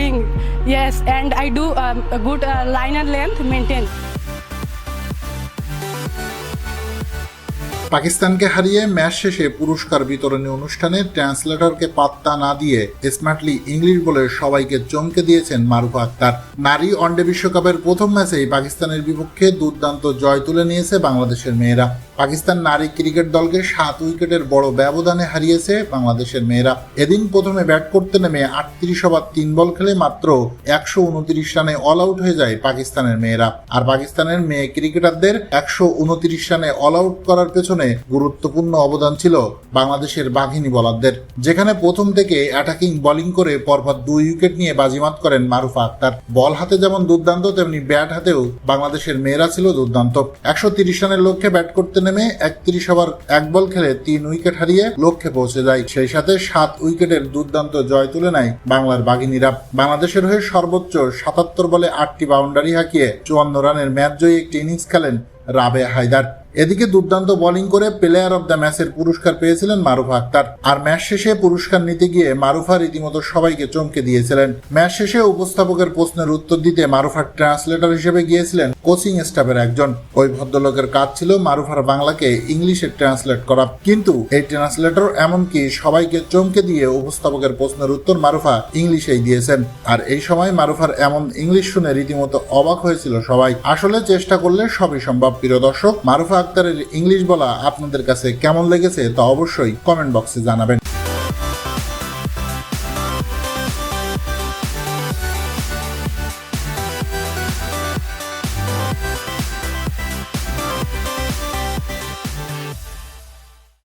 Yes, and I do um, a good uh, liner length maintain. পাকিস্তানকে হারিয়ে match শেষে পুরস্কার বিতরণী অনুষ্ঠানে ট্রান্সলেটরকে পাত্তা না দিয়ে স্মার্টলি ইংলিশ বলে সবাইকে চমকে দিয়েছেন মারুফা আক্তার। নারী ওয়ানডে বিশ্বকাপের প্রথম ম্যাচেই পাকিস্তানের বিপক্ষে দুর্দান্ত জয় তুলে নিয়েছে বাংলাদেশের মেয়েরা। পাকিস্তান নারী ক্রিকেট দলকে সাত উইকেটের বড় ব্যবধানে হারিয়েছে বাংলাদেশের মেয়েরা। এদিন প্রথমে ব্যাট করতে নেমে আটত্রিশ ওভার তিন বল খেলে মাত্র একশো উনত্রিশ রানে অল আউট হয়ে যায় পাকিস্তানের মেয়েরা। আর পাকিস্তানের মেয়ে ক্রিকেটারদের একশো উনত্রিশ রানে অল আউট করার পেছনে গুরুত্বপূর্ণ অবদান ছিল বাংলাদেশের বাঘিনী বলারদের। যেখানে প্রথম থেকে অ্যাটাকিং বোলিং করে পরপর দুই উইকেট নিয়ে বাজিমাত করেন মারুফা আক্তার। বল হাতে যেমন দুর্দান্ত, তেমনি ব্যাট হাতেও বাংলাদেশের মেয়েরা ছিল দুর্দান্ত। একশো তিরিশ রানের লক্ষ্যে ব্যাট করতে নেমে একত্রিশ ওভার, এক বল খেলে তিন উইকেট হারিয়ে লক্ষ্যে পৌঁছে যায়। সেই সাথে সাত উইকেটের দুর্দান্ত জয় তুলে নেয় বাংলার বাঘিনীরা। বাংলাদেশের হয়ে সর্বোচ্চ সাতাত্তর বলে আটটি বাউন্ডারি হাঁকিয়ে চুয়ান্ন রানের ম্যাচ জয়ী একটি ইনিংস খেলেন রাবে হায়দার। এদিকে দুর্দান্ত বোলিং করে প্লেয়ার অব দ্য ম্যাচের পুরস্কার পেয়েছিলেন মারুফা আক্তার। আর ম্যাচ শেষে পুরস্কার নিতে গিয়ে মারুফা রীতিমতো সবাইকে চমকে দিয়েছিলেন। ম্যাচ শেষে উপস্থাপকের প্রশ্নের উত্তর দিতে মারুফার ট্রান্সলেটর হিসেবে গিয়েছিলেন কোচিং স্টাফের একজন। ওই ভদ্রলোকের কাজ ছিল মারুফার বাংলাকে ইংলিশে ট্রান্সলেট করা। কিন্তু এই ট্রান্সলেটর এমনকি সবাইকে চমকে দিয়ে উপস্থাপকের প্রশ্নের উত্তর মারুফা ইংলিশেই দিয়েছেন। আর এই সময় মারুফার এমন ইংলিশ শুনে রীতিমতো অবাক হয়েছিল সবাই। আসলে চেষ্টা করলে সবই সম্ভব, প্রিয় দর্শক। মারুফা আক্তারের ইংলিশ বলা আপনাদের কাছে কেমন লেগেছে তা অবশ্যই কমেন্ট বক্সে জানাবেন।